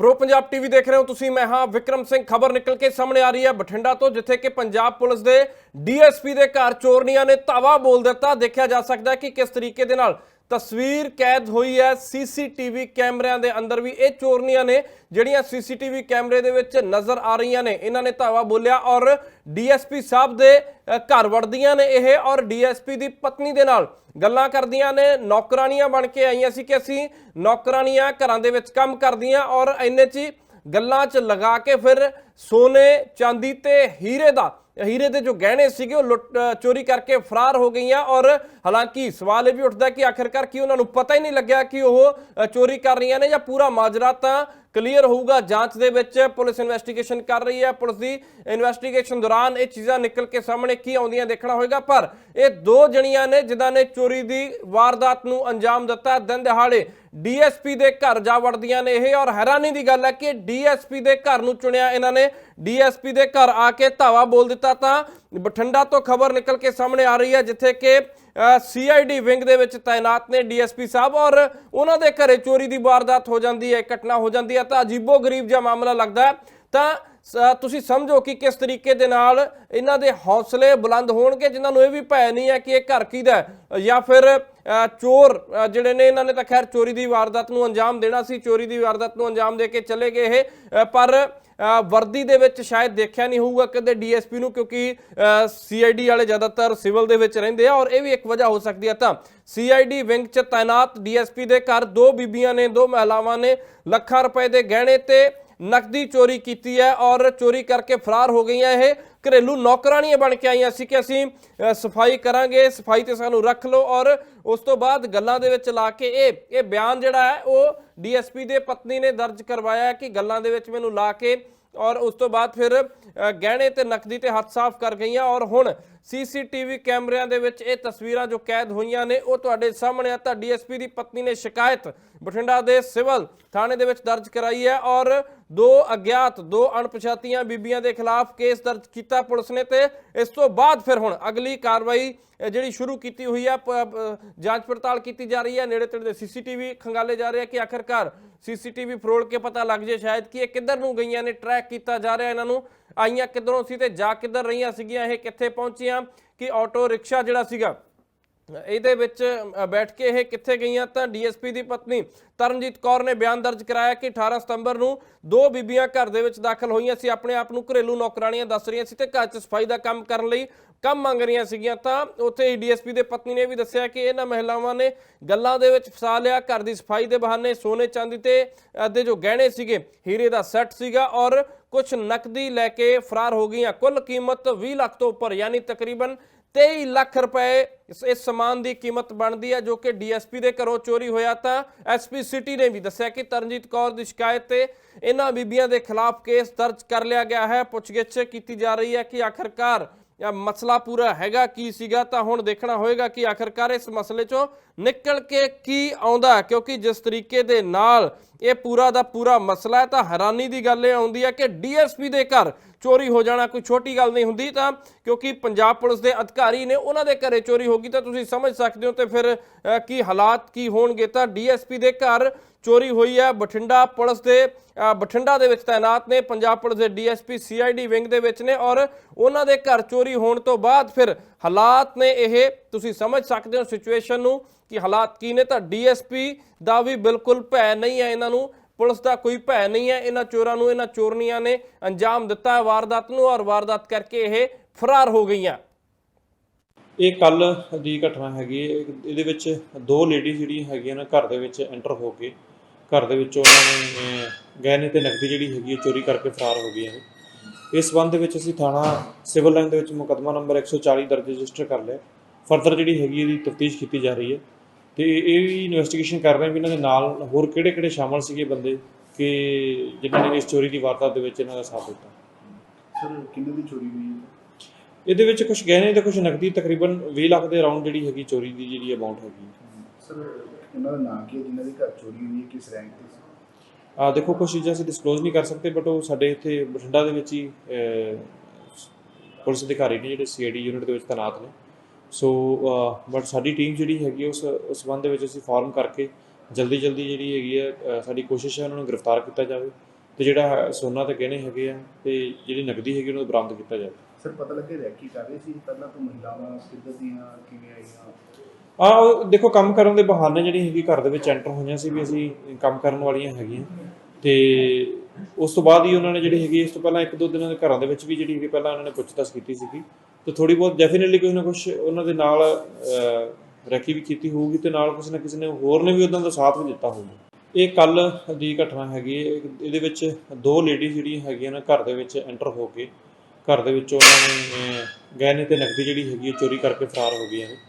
Pro Punjab TV ਦੇਖ ਰਹੇ ਹੋ ਤੁਸੀਂ, ਮੈਂ ਹਾਂ ਵਿਕਰਮ ਸਿੰਘ। ਖਬਰ ਨਿਕਲ ਕੇ ਸਾਹਮਣੇ ਆ ਰਹੀ ਹੈ ਬਠਿੰਡਾ ਤੋਂ, ਜਿੱਥੇ ਕਿ ਪੰਜਾਬ ਪੁਲਿਸ ਦੇ ਡੀਐਸਪੀ ਦੇ ਘਰ ਚੋਰਨੀਆਂ ਨੇ ਧਾਵਾ ਬੋਲ ਦਿੱਤਾ। ਦੇਖਿਆ ਜਾ ਸਕਦਾ ਹੈ ਕਿ ਕਿਸ ਤਰੀਕੇ ਦੇ ਨਾਲ ਤਸਵੀਰ ਕੈਦ ਹੋਈ ਹੈ ਸੀਸੀਟੀਵੀ ਕੈਮਰਿਆਂ ਦੇ ਅੰਦਰ ਵੀ। ਇਹ ਚੋਰਨੀਆਂ ਨੇ ਜਿਹੜੀਆਂ ਸੀਸੀਟੀਵੀ ਕੈਮਰੇ ਦੇ ਵਿੱਚ ਨਜ਼ਰ ਆ ਰਹੀਆਂ ਨੇ, ਇਹਨਾਂ ਨੇ ਧਾਵਾ ਬੋਲਿਆ ਔਰ ਡੀਐਸਪੀ ਸਾਹਿਬ ਦੇ ਘਰ ਵੜਦੀਆਂ ਨੇ ਇਹ ਔਰ ਡੀਐਸਪੀ ਦੀ ਪਤਨੀ ਦੇ ਨਾਲ ਗੱਲਾਂ ਕਰਦੀਆਂ ਨੇ। ਨੌਕਰਾਨੀਆਂ ਬਣ ਕੇ ਆਈਆਂ ਸੀ ਕਿ ਅਸੀਂ ਨੌਕਰਾਨੀਆਂ ਘਰਾਂ ਦੇ ਵਿੱਚ ਕੰਮ ਕਰਦੀਆਂ ਔਰ ਇੰਨੇ 'ਚ ਹੀ ਗੱਲਾਂ 'ਚ ਲਗਾ ਕੇ ਫਿਰ ਸੋਨੇ ਚਾਂਦੀ ਤੇ ਹੀਰੇ ਦਾ ਹੀਰੇ ਦੇ ਜੋ ਗਹਿਣੇ ਸੀਗੇ ਉਹ ਲੁੱਟ ਅ, ਚੋਰੀ ਕਰਕੇ ਫਰਾਰ ਹੋ ਗਈਆਂ ਔਰ ਹਾਲਾਂਕਿ ਸਵਾਲ ਇਹ ਵੀ ਉੱਠਦਾ ਕਿ ਆਖਿਰਕਾਰ ਕੀ ਉਹਨਾਂ ਨੂੰ ਪਤਾ ਹੀ ਨਹੀਂ ਲੱਗਿਆ ਕਿ ਉਹ ਚੋਰੀ ਕਰ ਰਹੀਆਂ ਨੇ ਜਾਂ ਪੂਰਾ ਮਾਜਰਾ ਤਾਂ ਕਲੀਅਰ ਹੋਊਗਾ, ਜਾਂਚ ਦੇ ਵਿੱਚ ਪੁਲਿਸ ਇਨਵੈਸਟੀਗੇਸ਼ਨ ਕਰ ਰਹੀ ਹੈ। ਪੁਲਿਸ ਦੀ ਇਨਵੈਸਟੀਗੇਸ਼ਨ ਦੌਰਾਨ ਇਹ ਚੀਜ਼ਾਂ ਨਿਕਲ ਕੇ ਸਾਹਮਣੇ ਕੀ ਆਉਂਦੀਆਂ ਦੇਖਣਾ ਹੋਏਗਾ, ਪਰ ਇਹ ਦੋ ਜਣੀਆਂ ਨੇ ਜਿਨ੍ਹਾਂ ਨੇ ਚੋਰੀ ਦੀ ਵਾਰਦਾਤ ਨੂੰ ਅੰਜਾਮ ਦਿੱਤਾ। ਦਿਨ ਦਿਹਾੜੇ ਡੀਐਸਪੀ ਦੇ ਘਰ ਜਾ ਵੜਦੀਆਂ ਨੇ ਇਹ, ਔਰ ਹੈਰਾਨੀ ਦੀ ਗੱਲ ਹੈ ਕਿ ਡੀਐਸਪੀ ਦੇ ਘਰ ਨੂੰ ਚੁਣਿਆ ਇਹਨਾਂ ਨੇ। ਡੀਐਸਪੀ ਦੇ ਘਰ ਆ ਕੇ ਧਾਵਾ ਬੋਲ ਦਿੱਤਾ ਤਾਂ ਬਠਿੰਡਾ ਤੋਂ ਖਬਰ ਨਿਕਲ ਕੇ ਸਾਹਮਣੇ ਆ ਰਹੀ ਹੈ, ਜਿੱਥੇ ਕਿ ਸੀਆਈਡੀ ਵਿੰਗ ਦੇ ਵਿੱਚ ਤਾਇਨਾਤ ਨੇ ਡੀਐਸਪੀ ਸਾਹਿਬ ਔਰ ਉਹਨਾਂ ਦੇ ਘਰੇ ਚੋਰੀ ਦੀ ਵਾਰਦਾਤ ਹੋ ਜਾਂਦੀ ਹੈ ਘਟਨਾ ਹੋ ਜਾਂਦੀ ਹੈ ਤਾਂ ਅਜੀਬੋ ਗਰੀਬ ਜਿਹਾ ਮਾਮਲਾ ਲੱਗਦਾ ਤਾਂ ਤੁਸੀਂ ਸਮਝੋ ਕਿ ਕਿਸ ਤਰੀਕੇ ਦੇ ਨਾਲ ਇਹਨਾਂ ਦੇ ਹੌਸਲੇ ਬੁਲੰਦ ਹੋਣਗੇ, ਜਿਨ੍ਹਾਂ ਨੂੰ ਇਹ ਵੀ ਭੈ ਨਹੀਂ ਹੈ ਕਿ ਇਹ ਘਰ ਕਿਹਦਾ ਜਾਂ ਫਿਰ ਚੋਰ ਜਿਹੜੇ ਨੇ ਇਹਨਾਂ ਨੇ ਤਾਂ ਖੈਰ ਚੋਰੀ ਦੀ ਵਾਰਦਾਤ ਨੂੰ ਅੰਜਾਮ ਦੇਣਾ ਸੀ, ਚੋਰੀ ਦੀ ਵਾਰਦਾਤ ਨੂੰ ਅੰਜਾਮ ਦੇ ਕੇ ਚਲੇ ਗਏ ਇਹ ਪਰ ਵਰਦੀ ਦੇ ਵਿੱਚ ਸ਼ਾਇਦ ਦੇਖਿਆ ਨਹੀਂ ਹੋਊਗਾ ਕਦੇ ਡੀਐਸਪੀ ਨੂੰ, ਕਿਉਂਕਿ ਸੀਆਈਡੀ ਵਾਲੇ ਜ਼ਿਆਦਾਤਰ ਸਿਵਲ ਦੇ ਵਿੱਚ ਰਹਿੰਦੇ ਆ ਔਰ ਇਹ ਵੀ ਇੱਕ ਵਜ੍ਹਾ ਹੋ ਸਕਦੀ ਹੈ ਤਾਂ ਸੀਆਈਡੀ ਵਿੰਗ 'ਚ ਤਾਇਨਾਤ ਡੀਐਸਪੀ ਦੇ ਘਰ ਦੋ ਬੀਬੀਆਂ ਨੇ, ਦੋ ਮਹਿਲਾਵਾਂ ਨੇ, ਲੱਖਾਂ ਰੁਪਏ ਦੇ ਗਹਿਣੇ ਤੇ ਨਕਦੀ ਚੋਰੀ ਕੀਤੀ ਹੈ ਔਰ ਚੋਰੀ ਕਰਕੇ ਫਰਾਰ ਹੋ ਗਈਆਂ ਇਹ ਘਰੇਲੂ ਨੌਕਰਾਣੀਆਂ ਬਣ ਕੇ ਆਈਆਂ ਸੀ ਕਿ ਅਸੀਂ ਸਫ਼ਾਈ ਕਰਾਂਗੇ, ਸਫ਼ਾਈ ਤੇ ਸਾਨੂੰ ਰੱਖ ਲਓ ਔਰ ਉਸ ਤੋਂ ਬਾਅਦ ਗੱਲਾਂ ਦੇ ਵਿੱਚ ਲਾ ਕੇ ਇਹ ਇਹ ਬਿਆਨ ਜਿਹੜਾ ਹੈ ਉਹ ਡੀਐਸਪੀ ਦੇ ਪਤਨੀ ਨੇ ਦਰਜ ਕਰਵਾਇਆ ਕਿ ਗੱਲਾਂ ਦੇ ਵਿੱਚ ਮੈਨੂੰ ਲਾ ਕੇ ਔਰ ਉਸ ਤੋਂ ਬਾਅਦ ਫਿਰ ਗਹਿਣੇ ਤੇ ਨਕਦੀ ਤੇ ਹੱਥ ਸਾਫ਼ ਕਰ ਗਈਆਂ ਔਰ ਹੁਣ ਸੀਸੀਟੀਵੀ ਕੈਮਰਿਆਂ ਦੇ ਵਿੱਚ ਇਹ ਤਸਵੀਰਾਂ ਜੋ ਕੈਦ ਹੋਈਆਂ ਨੇ ਉਹ ਤੁਹਾਡੇ ਸਾਹਮਣੇ ਆ। ਤਾਂ ਡੀਐਸਪੀ ਦੀ ਪਤਨੀ ਨੇ ਸ਼ਿਕਾਇਤ ਬਠਿੰਡਾ ਦੇ ਸਿਵਲ ਥਾਣੇ ਦੇ ਵਿੱਚ ਦਰਜ ਕਰਾਈ ਹੈ ਔਰ ਦੋ ਅਗਿਆਤ, ਦੋ ਅਣਪਛਾਤੀਆਂ ਬੀਬੀਆਂ ਦੇ ਖਿਲਾਫ ਕੇਸ ਦਰਜ ਕੀਤਾ ਪੁਲਿਸ ਨੇ ਤੇ ਇਸ ਤੋਂ ਬਾਅਦ ਫਿਰ ਹੁਣ ਅਗਲੀ ਕਾਰਵਾਈ ਜਿਹੜੀ ਸ਼ੁਰੂ ਕੀਤੀ ਹੋਈ ਹੈ ਜਾਂਚ ਪੜਤਾਲ ਕੀਤੀ ਜਾ ਰਹੀ ਹੈ ਨੇੜੇ ਤੇੜੇ ਦੇ ਸੀਸੀਟੀਵੀ ਖੰਗਾਲੇ ਜਾ ਰਹੇ ਆ ਕਿ ਆਖਰਕਾਰ ਸੀਸੀਟੀਵੀ ਫਰੋਲ ਕੇ ਪਤਾ ਲੱਗ ਜੇ ਸ਼ਾਇਦ ਕਿ ਇਹ ਕਿੱਧਰ ਨੂੰ ਗਈਆਂ ਨੇ ਟਰੈਕ ਕੀਤਾ ਜਾ ਰਿਹਾ ਇਹਨਾਂ ਨੂੰ। ਆਈਆਂ ਕਿੱਧਰੋਂ ਸੀ ਤੇ ਜਾ ਕਿੱਧਰ ਰਹੀਆਂ ਸੀਗੀਆਂ, ਇਹ ਕਿੱਥੇ ਪਹੁੰਚੀਆਂ, ਕਿ ਆਟੋ ਰਿਕਸ਼ਾ ਜਿਹੜਾ ਸੀਗਾ ਇਹਦੇ ਵਿੱਚ ਬੈਠ ਕੇ ਇਹ ਕਿੱਥੇ ਗਈਆਂ ਤਾਂ ਡੀਐਸਪੀ ਦੀ ਪਤਨੀ ਤਰਨਜੀਤ ਕੌਰ ਨੇ ਬਿਆਨ ਦਰਜ ਕਰਾਇਆ ਕਿ 18 ਸਤੰਬਰ ਨੂੰ ਦੋ ਬੀਬੀਆਂ ਘਰ ਦੇ ਵਿੱਚ ਦਾਖਲ ਹੋਈਆਂ ਸੀ, ਆਪਣੇ ਆਪ ਨੂੰ ਘਰੇਲੂ ਨੌਕਰਾਣੀਆਂ ਦੱਸ ਰਹੀਆਂ ਸੀ ਤੇ ਘਰ 'ਚ ਸਫ਼ਾਈ ਦਾ ਕੰਮ ਕਰਨ ਲਈ ਕੰਮ ਮੰਗ ਰਹੀਆਂ ਸੀਗੀਆਂ। ਤਾਂ ਉੱਥੇ ਹੀ ਡੀਐਸਪੀ ਦੇ ਪਤਨੀ ਨੇ ਵੀ ਦੱਸਿਆ ਕਿ ਇਹਨਾਂ ਮਹਿਲਾਵਾਂ ਨੇ ਗੱਲਾਂ ਦੇ ਵਿੱਚ ਫਸਾ ਲਿਆ, ਘਰ ਦੀ ਸਫ਼ਾਈ ਦੇ ਬਹਾਨੇ ਸੋਨੇ ਚਾਂਦੀ ਤੇ ਅੱਧੇ ਜੋ ਗਹਿਣੇ ਸੀਗੇ, ਹੀਰੇ ਦਾ ਸੈੱਟ ਸੀਗਾ ਔਰ ਕੁਝ ਨਕਦੀ ਲੈ ਕੇ ਫਰਾਰ ਹੋ ਗਈਆਂ। ਕੁੱਲ ਕੀਮਤ 20 ਲੱਖ ਤੋਂ ਉੱਪਰ, ਯਾਨੀ ਤਕਰੀਬਨ 23 ਲੱਖ ਰੁਪਏ ਇਸ ਸਮਾਨ ਦੀ ਕੀਮਤ ਬਣਦੀ ਹੈ ਜੋ ਕਿ ਡੀਐਸਪੀ ਦੇ ਘਰੋਂ ਚੋਰੀ ਹੋਇਆ ਤਾਂ ਐਸਪੀ ਸਿਟੀ ਨੇ ਵੀ ਦੱਸਿਆ ਕਿ ਤਰਨਜੀਤ ਕੌਰ ਦੀ ਸ਼ਿਕਾਇਤ ਤੇ ਇਹਨਾਂ ਬੀਬੀਆਂ ਦੇ ਖਿਲਾਫ ਕੇਸ ਦਰਜ ਕਰ ਲਿਆ ਗਿਆ ਹੈ। ਪੁੱਛਗਿੱਛ ਕੀਤੀ ਜਾ ਰਹੀ ਹੈ ਕਿ ਆਖਰਕਾਰ ਇਹ ਮਸਲਾ ਪੂਰਾ ਹੈਗਾ ਕੀ ਸੀਗਾ? ਤਾਂ ਹੁਣ ਦੇਖਣਾ ਹੋਏਗਾ ਕਿ ਆਖਰਕਾਰ ਇਸ ਮਸਲੇ ਚੋਂ ਨਿਕਲ ਕੇ ਕੀ ਆਉਂਦਾ ਹੈ, ਕਿਉਂਕਿ ਜਿਸ ਤਰੀਕੇ ਦੇ ਨਾਲ ਇਹ ਪੂਰਾ ਦਾ ਪੂਰਾ ਮਸਲਾ ਹੈ ਤਾਂ ਹੈਰਾਨੀ ਦੀ ਗੱਲ ਇਹ ਆਉਂਦੀ ਹੈ ਕਿ ਡੀਐਸਪੀ ਦੇ ਘਰ ਚੋਰੀ ਹੋ ਜਾਣਾ ਕੋਈ ਛੋਟੀ ਗੱਲ ਨਹੀਂ ਹੁੰਦੀ ਤਾਂ ਕਿਉਂਕਿ ਪੰਜਾਬ ਪੁਲਿਸ ਦੇ ਅਧਿਕਾਰੀ ਨੇ ਉਹਨਾਂ ਦੇ ਘਰੇ ਚੋਰੀ ਹੋ ਗਈ ਤਾਂ ਤੁਸੀਂ ਸਮਝ ਸਕਦੇ ਹੋ ਤੇ ਫਿਰ ਕੀ ਹਾਲਾਤ ਕੀ ਹੋਣਗੇ ਤਾਂ ਡੀਐਸਪੀ ਦੇ ਘਰ ਚੋਰੀ ਹੋਈ ਹੈ। ਬਠਿੰਡਾ ਪੁਲਿਸ ਦੇ ਬਠਿੰਡਾ ਦੇ ਵਿੱਚ ਤਾਇਨਾਤ ਨੇ, ਪੰਜਾਬ ਪੁਲਿਸ ਦੇ ਡੀਐਸਪੀ ਸੀਆਈਡੀ ਵਿੰਗ ਦੇ ਵਿੱਚ ਨੇ ਔਰ ਉਹਨਾਂ ਦੇ ਘਰ ਚੋਰੀ ਹੋਣ ਤੋਂ ਬਾਅਦ ਫਿਰ ਹਾਲਾਤ ਨੇ ਇਹ, ਤੁਸੀਂ ਸਮਝ ਸਕਦੇ ਹੋ ਸਿਚੁਏਸ਼ਨ ਨੂੰ ਕਿ ਹਾਲਾਤ ਕੀ ਨੇ ਤਾਂ ਡੀਐਸਪੀ ਦਾ ਵੀ ਬਿਲਕੁਲ ਭੈ ਨਹੀਂ ਹੈ ਇਹਨਾਂ ਨੂੰ। ਪੁਲਿਸ ਦਾ ਕੋਈ ਭੈ ਨਹੀਂ ਹੈ। ਇਹਨਾਂ ਚੋਰਾਂ ਨੂੰ ਇਹਨਾਂ ਚੋਰਨੀਆਂ ਨੇ ਅੰਜਾਮ ਦਿੱਤਾ ਹੈ। ਵਾਰਦਾਤ ਨੂੰ ਔਰ ਵਾਰਦਾਤ ਕਰਕੇ ਇਹ ਫਰਾਰ ਹੋ ਗਈਆਂ। ਇਹ ਕੱਲ ਦੀ ਘਟਨਾ ਹੈਗੀ ਹੈ। ਇਹਦੇ ਵਿੱਚ ਦੋ ਲੇਡੀ ਜਿਹੜੀਆਂ ਹੈਗੀਆਂ ਨੇ ਘਰ ਦੇ ਵਿੱਚ ਐਂਟਰ ਹੋ ਕੇ ਘਰ ਦੇ ਵਿੱਚੋਂ ਉਹਨਾਂ ਨੇ ਅਹ, ਗਹਿਣੇ ਤੇ ਨਕਦੀ ਜਿਹੜੀ ਹੈਗੀ ਹੈ ਚੋਰੀ ਕਰਕੇ ਫਰਾਰ ਹੋ ਗਈਆਂ ਨੇ। ਇਸ ਸੰਬੰਧ ਦੇ ਵਿੱਚ ਅਸੀਂ ਥਾਣਾ ਸਿਵਲ ਲਾਈਨ ਦੇ ਵਿੱਚ ਮੁਕੱਦਮਾ ਨੰਬਰ 140 ਦਰਜ ਰਜਿਸਟਰ ਕਰ ਲਿਆ। ਫਰਦਰ ਜਿਹੜੀ ਹੈਗੀ ਇਹਦੀ ਤਫਤੀਸ਼ ਕੀਤੀ ਜਾ ਰਹੀ ਹੈ। ਤੇ ਇਹ ਵੀ ਇਨਵੈਸਟੀਗੇਸ਼ਨ ਕਰ ਰਹੇ ਵੀ ਇਹਨਾਂ ਦੇ ਨਾਲ ਹੋਰ ਕਿਹੜੇ-ਕਿਹੜੇ ਸ਼ਾਮਲ ਸੀਗੇ ਬੰਦੇ ਕਿ ਜਿਨ੍ਹਾਂ ਨੇ ਇਸ ਚੋਰੀ ਦੀ ਵਾਰਦਾਤ ਦੇ ਵਿੱਚ ਇਹਨਾਂ ਦਾ ਸਾਥ ਦਿੱਤਾ? ਸਰ ਕਿੰਨੇ ਦੀ ਚੋਰੀ ਹੋਈ ਹੈ? ਇਹਦੇ ਵਿੱਚ ਕੁਝ ਗਹਿਣੇ ਤੇ ਕੁਝ ਨਕਦੀ ਤਕਰੀਬਨ 20 ਲੱਖ ਦੇ ਅਰਾਊਂਡ ਜਿਹੜੀ ਹੈਗੀ ਚੋਰੀ ਦੀ ਜਿਹੜੀ ਅਮਾਉਂਟ ਹੈਗੀ ਸਰ ਉਹਨਾਂ ਦਾ ਨਾਂ ਕੀ ਹੈ? ਜਿਨ੍ਹਾਂ ਦੇ ਘਰ ਚੋਰੀ ਹੋਈ ਹੈ ਕਿਸ ਰੈਂਕ ਤੇ ਸੀ? ਆ ਦੇਖੋ ਕੁਝ ਚੀਜ਼ਾਂ ਅਸੀਂ ਡਿਸਕਲੋਜ਼ ਨਹੀਂ ਕਰ ਸਕਦੇ ਬਟ ਉਹ ਸਾਡੇ ਇੱਥੇ ਬਠਿੰਡਾ ਦੇ ਵਿੱਚ ਹੀ ਪੁਲਿਸ ਅਧਿਕਾਰੀ ਨੇ ਜਿਹੜੇ ਸੀਆਈਡੀ ਯੂਨਿਟ ਦੇ ਵਿੱਚ ਤੈਨਾਤ ਨੇ। ਸੋ ਬਟ ਸਾਡੀ ਟੀਮ ਜਿਹੜੀ ਹੈਗੀ ਉਸ ਉਸ ਸੰਬੰਧ ਦੇ ਵਿੱਚ ਅਸੀਂ ਫਾਰਮ ਕਰਕੇ ਜਲਦੀ ਜਲਦੀ ਜਿਹੜੀ ਹੈਗੀ ਅ, ਸਾਡੀ ਕੋਸ਼ਿਸ਼ ਹੈ ਉਹਨਾਂ ਨੂੰ ਗ੍ਰਿਫਤਾਰ ਕੀਤਾ ਜਾਵੇ ਤੇ ਜਿਹੜਾ ਸੋਨਾ ਤੇ ਗਹਿਣੇ ਹੈਗੇ ਆ ਤੇ ਜਿਹੜੀ ਨਕਦੀ ਹੈਗੀ ਉਹਨੂੰ ਬਰਾਮਦ ਕੀਤਾ ਜਾਵੇ। ਸਰ ਪਤਾ ਲੱਗੇ ਰੈਕੀ ਕਰ ਰਹੇ ਸੀ ਪਹਿਲਾਂ ਤੋਂ ਮਹਿਲਾਵਾਂ ਕਿੱਦਾਂ ਦੀਆਂ ਕਿਵੇਂ ਆਈਆਂ? ਆ ਦੇਖੋ ਕੰਮ ਕਰਨ ਦੇ ਬਹਾਨੇ ਜਿਹੜੀ ਹੈਗੀ ਘਰ ਦੇ ਵਿੱਚ ਐਂਟਰ ਹੋਈਆਂ ਸੀ ਵੀ ਅਸੀਂ ਕੰਮ ਕਰਨ ਵਾਲੀਆਂ ਹੈਗੀਆਂ ਤੇ ਉਸ ਤੋਂ ਬਾਅਦ ਹੀ ਉਹਨਾਂ ਨੇ ਜਿਹੜੀ ਹੈਗੀ ਇਸ ਤੋਂ ਪਹਿਲਾਂ ਇੱਕ ਦੋ ਦਿਨਾਂ ਦੇ ਘਰਾਂ ਦੇ ਵਿੱਚ ਵੀ ਜਿਹੜੀ ਹੈਗੀ ਪਹਿਲਾਂ ਉਹਨਾਂ ਨੇ ਪੁੱਛਤਾਛ ਕੀਤੀ ਸੀਗੀ। ਤੇ ਥੋੜੀ ਬਹੁਤ ਡੈਫੀਨਿਟਲੀ ਕੋਈ ਨਾ ਕੁਝ ਉਹਨਾਂ ਦੇ ਨਾਲ ਰੈਕੀ ਵੀ ਕੀਤੀ ਹੋਊਗੀ ਤੇ ਨਾਲ ਕਿਸੇ ਨਾ ਕਿਸੇ ਨੇ ਹੋਰ ਨੇ ਵੀ ਉਹਨਾਂ ਦਾ ਸਾਥ ਵੀ ਦਿੱਤਾ ਹੋਊਗਾ। ਇਹ ਕੱਲ ਦੀ ਘਟਨਾ ਹੈਗੀ ਹੈ। ਇਹਦੇ ਵਿੱਚ ਦੋ ਲੇਡੀ ਜਿਹੜੀਆਂ ਹੈਗੀਆਂ ਨਾ ਘਰ ਦੇ ਵਿੱਚ ਐਂਟਰ ਹੋ ਕੇ, ਘਰ ਦੇ ਵਿੱਚ ਉਹਨਾਂ ਨੇ ਗਹਿਣੇ ਤੇ ਨਕਦੀ ਜਿਹੜੀ ਹੈਗੀ ਹੈ ਚੋਰੀ ਕਰਕੇ ਫਰਾਰ ਹੋ ਗਈਆਂ ਨੇ।